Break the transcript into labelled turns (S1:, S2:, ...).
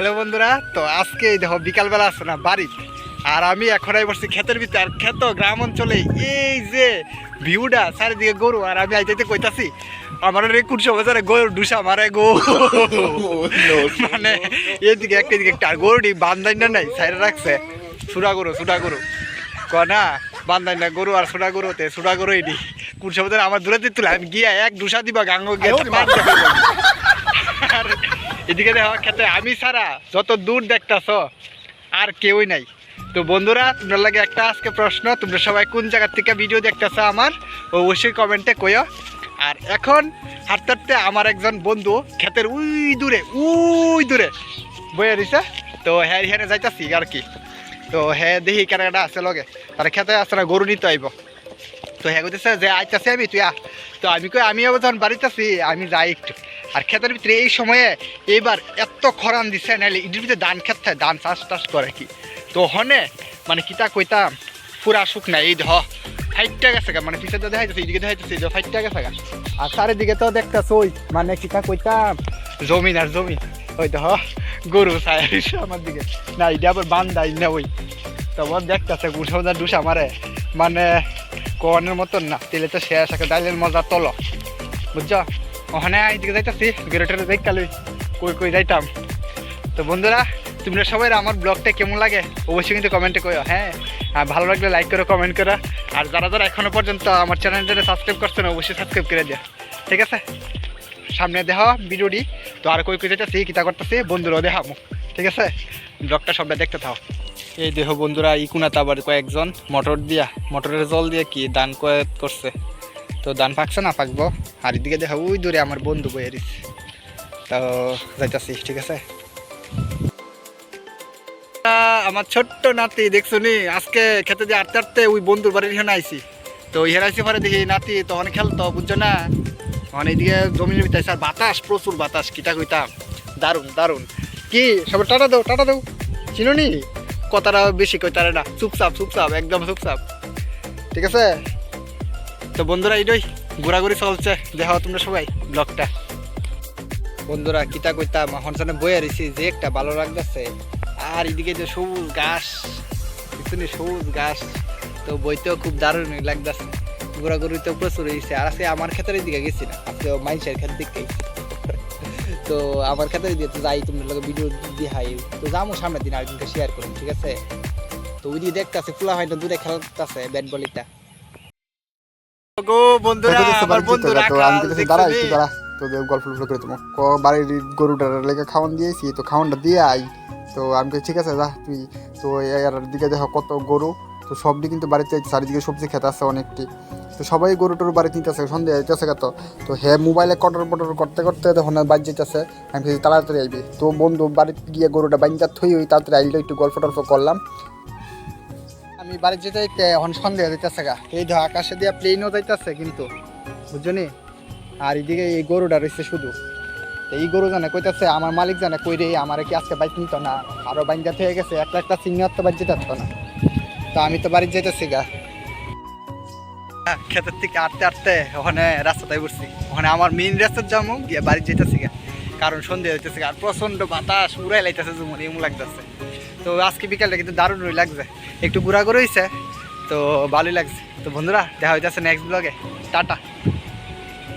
S1: Hello বন্ধুরা তো আজকে এই দেখো বিকালবেলা আসছে না বাড়ি আর আমি এখন বসছি ক্ষেতের ভিতরে আর ক্ষেত গ্রাম অঞ্চলে এই যে ভিউটা চারিদিকে গরু আর আমি আইতে কইতাছি আমার রে কুটশো বাজারে গরু ডুসা মারে গো। মানে এদিকে একটা এদিকে একটা গরুটি বান্ধাই না নাই সাইডে রাখছে। সুরা গরু সুরা গরু। ক না বান্ধাই না গরু আর সুরা গরুতে সুরা গরু এটি। কুটশো বাজারে আমার দূরে দিতে আমি গিয়া এক ডুসা দিবা গাঙ্গ গিয়ে এদিকে দেখো, খেতে আমি ছাড়া যত দূর দেখতাছ, আর কেউই নাই। তো বন্ধুরা, তোমরা লাগে একটা আজকে প্রশ্ন, তোমরা সবাই কোন জায়গার থেকে ভিডিও দেখতেছ আমার, ও অবশ্যই কমেন্টে কইও। আর এখন, হাঁটতে হাঁটতে আমার একজন বন্ধু ক্ষেতের উই দূরে উই দূরে বইয়া দিছে। তো হ্যাঁ হ্যাঁ যাইতাছি আর কি। তো হ্যাঁ দেখি কেনাকাটা আছে লগে। তারা খেতে আসছে না, গরু নিতে আইব। তো হ্যাঁ কইতেছে যে আইতাছি আমি, তুই তো আমি কই, আমিও যখন বাড়িতে আছি আমি যাই একটু। আর ক্ষেতের ভিতরে এই সময়ে এইবার এত খরান দিছে নাহলে ইডির ভিতরে ধান খেত থাকে, ধান চাষ টাস করে কি? তো হনে মানে কিতা কইতাম পুরা সুখ নাই, এই দেহ ফাইটটা গেছে মানে পিছিয়ে তো দেখাইতেছে, এইদিকে দেখাইতেছে, এই যে ফাইটটা গেছে আর চারিদিকে তো দেখতেছ ওই মানে কিতা কইতাম জমিন আর জমিন, ওই দেহ গরু চাই, আমার দিকে। না এটা আবার বান্ধাই না ওই। তখন দেখতেছে গুসাউদার ডুস আমারে। মানে কনের মতন না, তেলে তো শেষ একটা ডাইলের মজা তল। বুঝছ? ওখানে এইদিকে যাইতাছি, গেরোটের দেখকালে কই কই যাইতাম। তো বন্ধুরা, তোমরা সবাই আমার ব্লগটা কেমন লাগে অবশ্যই কিন্তু কমেন্টে কইও হ্যাঁ? আর ভালো লাগলে লাইক করো কমেন্ট করো। আর যারা যারা এখনও পর্যন্ত আমার চ্যানেলটা সাবস্ক্রাইব করছে না, অবশ্যই সাবস্ক্রাইব করে দিও। ঠিক আছে? সামনে দেহ ভিডিওটি। তো আর কই কই যাইতাছি কিতা করতেছি, বন্ধুরাও দেখাবো। ঠিক আছে? ব্লগটা সবটা দেখতে থাও। এই দেহ বন্ধুরা ইকুনাতে আবার কয়েকজন মোটর দিয়া, মোটরের জল দিয়ে কি দান করছে। তো দান পাকছে না পাকবো। আর এদিকে দেখা, ওই দূরে আমার বন্ধু দিচ্ছে তো যাইতাছি, ঠিক আছে? আমার ছোট্ট নাতি দেখছ নি আজকে খেতে দিয়ে আটতে আটতে ওই বন্ধুর বাড়ির এখানে আইছি। তো হেরাইছি পরে দেখি নাতি তখন খেলতো, বুঝছ না? তখন এইদিকে জমির ভিতরে আর বাতাস, প্রচুর বাতাস, কিটা কইতাম। দারুণ দারুণ। কি সবাই টাটা দাও টাটা দাও। চিনো নি কথাটা বেশি কইতারে না। চুপচাপ চুপচাপ, একদম চুপচাপ। ঠিক আছে? তো বন্ধুরা এইটাই, ঘোরাঘুরি চলছে। দেখা তোমরা সবাই ব্লগটা। বন্ধুরা, কিতা কইতা সামনে বয়ে রয়েছি যে একটা ভালো লাগতেছে। আর এদিকে যে সবুজ ঘাস, পিছনে সবুজ ঘাস, তো বইতেও খুব দারুণ লাগতেছে। ঘোরাঘুরি তো প্রচুর হয়েছে আর আজকে আমার ক্ষেতের দিকে গেছি না, আজকে মাইসের ক্ষেত দিকে তো আমার ক্ষেতের দিকে তো যাই, তোমরা লোক ভিডিও দিয়ে হাই তো যাব সামনের দিন আরেকদিনকে শেয়ার করুন, ঠিক আছে? তো ওই দিকে দেখতেছে, ফুলা হয়তো দূরে খেলতেছে, ব্যাট বলিটা। গো বন্ধুরা আমার বন্ধু
S2: তো আমি কিছু দাঁড়া একটু দাঁড়া তো গল্প টল্প করে তোমার ক বাড়ির গরুটার লেগে খাওয়ান দিয়েছি তো খাওয়ানটা দিয়ে আই তো আমি ঠিক আছে যা তুই তো এর দিকে দেখো কত গরু তো সবটি কিন্তু বাড়িতে চারিদিকে সবজি খেতে আসছে অনেকটি। তো সবাই গরু টরু বাড়িতে নিতেছে সন্ধ্যে যাইতেছে তো। তো হে মোবাইলে কটর পটর করতে করতে তখন বাড়ি যেতেছে আমি তাড়াতাড়ি আইবি। তো বন্ধু বাড়িতে গিয়ে গরুটা বাইন্দা থই ওই তাড়াতাড়ি আইলে একটু গল্প টল্প করলাম।
S1: আমি বাড়ি যেতে যাইতে এখন সন্দেহ যাইতেছে গা। এই ধর আকাশে দিয়া প্লেনও যাইতেছে কিন্তু, বুঝছনি? আর এদিকে এই গরুটা রয়েছে শুধু। এই গরু জানে কইতাছে, আমার মালিক জানে কই রে, আমার কি আজকে বাইক নিত না? আরও বাইন্দা হয়ে গেছে, একটা একটা সিনিয়র তো বাড়ি যেতে না। তো আমি তো বাড়ি যেতেছি গা। ক্ষেতের থেকে আটতে আটতে ওখানে রাস্তাটাই উঠছি। ওখানে আমার মেইন রাস্তার যাব গিয়ে বাড়ি যেতেছি গা। কারণ সন্ধ্যে হইতেছে। আর প্রচণ্ড বাতাস উড়াই লাইতেছে যেমন এমন লাগতেছে। তো আজকে বিকালটা কিন্তু দারুণ লাগছে। একটু ঘোরাঘুরি হয়েছে তো ভালোই লাগছে। তো বন্ধুরা দেখা হইতেছে নেক্সট ব্লগে টাটা।